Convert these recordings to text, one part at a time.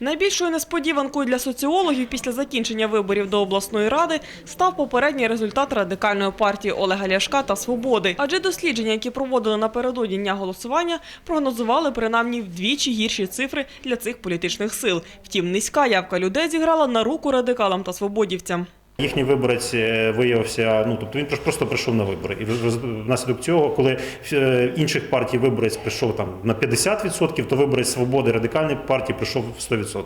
Найбільшою несподіванкою для соціологів після закінчення виборів до обласної ради став попередній результат радикальної партії Олега Ляшка та Свободи. Адже дослідження, які проводили напередодні дня голосування, прогнозували принаймні вдвічі гірші цифри для цих політичних сил. Втім, низька явка людей зіграла на руку радикалам та свободівцям. Їхній виборець е, виявився, ну тобто він просто прийшов на вибори. І внаслідок цього, коли е, інших партій виборець прийшов там на 50%, то виборець свободи радикальної партії прийшов 100%.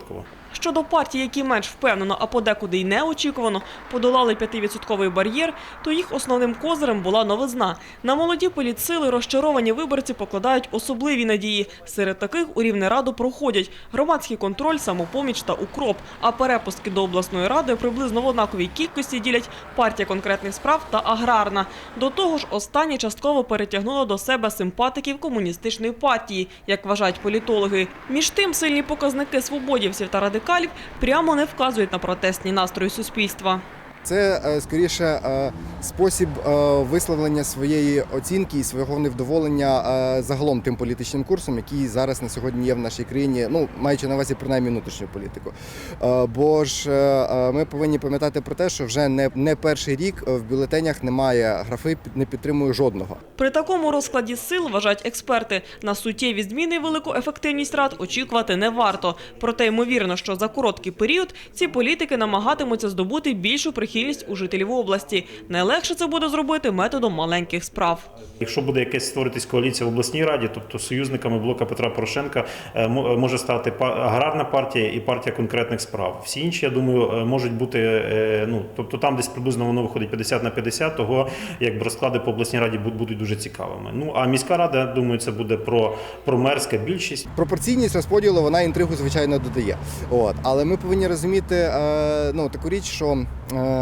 Щодо партій, які менш впевнено, а подекуди й неочікувано подолали 5% бар'єр, то їх основним козирем була новизна. На молоді політсили розчаровані виборці покладають особливі надії. Серед таких у Рівнераду проходять громадський контроль, самопоміч та укроп. А перепустки до обласної ради приблизно в однаковій кількості ділять партія конкретних справ та аграрна. До того ж, останні частково перетягнуло до себе симпатиків комуністичної партії, як вважають політологи. Між тим, сильні показники свободівців та радикалів прямо не вказують на протестні настрої суспільства. Це е, скоріше е, спосіб е, висловлення своєї оцінки і свого невдоволення загалом тим політичним курсом, який зараз на сьогодні є в нашій країні, ну маючи на увазі принаймні внутрішню політику. Бо ж ми повинні пам'ятати про те, що вже не, не перший рік в бюлетенях немає графи не підтримую жодного. При такому розкладі сил, вважають експерти, на суттєві зміни велику ефективність рад очікувати не варто. Проте ймовірно, що за короткий період ці політики намагатимуться здобути більшу прихильність у жителів області. Найлегше це буде зробити методом маленьких справ. Якщо буде якась створитись коаліція в обласній раді, тобто союзниками блока Петра Порошенка е, мо- може стати аграрна партія і партія конкретних справ. Всі інші, я думаю, е, можуть бути е, ну тобто там десь приблизно воно виходить 50 на 50, того якби розклади по обласній раді буд- будуть дуже цікавими. Ну а міська рада, думаю, це буде про, про мерська більшість. Пропорційність розподілу вона інтригу звичайно додає. От але ми повинні розуміти е, ну таку річ, що е, е,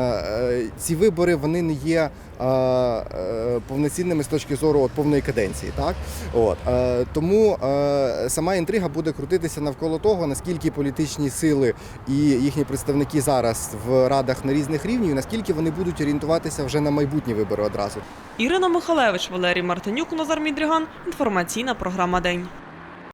ці вибори вони не є. е, е, Повноцінними з точки зору от, повної каденції, так от е, тому е, сама інтрига буде крутитися навколо того, наскільки політичні сили і їхні представники зараз в радах на різних рівнях, наскільки вони будуть орієнтуватися вже на майбутні вибори одразу. Ірина Михалевич, Валерій Мартинюк, Назар Мідріган. Інформаційна програма День.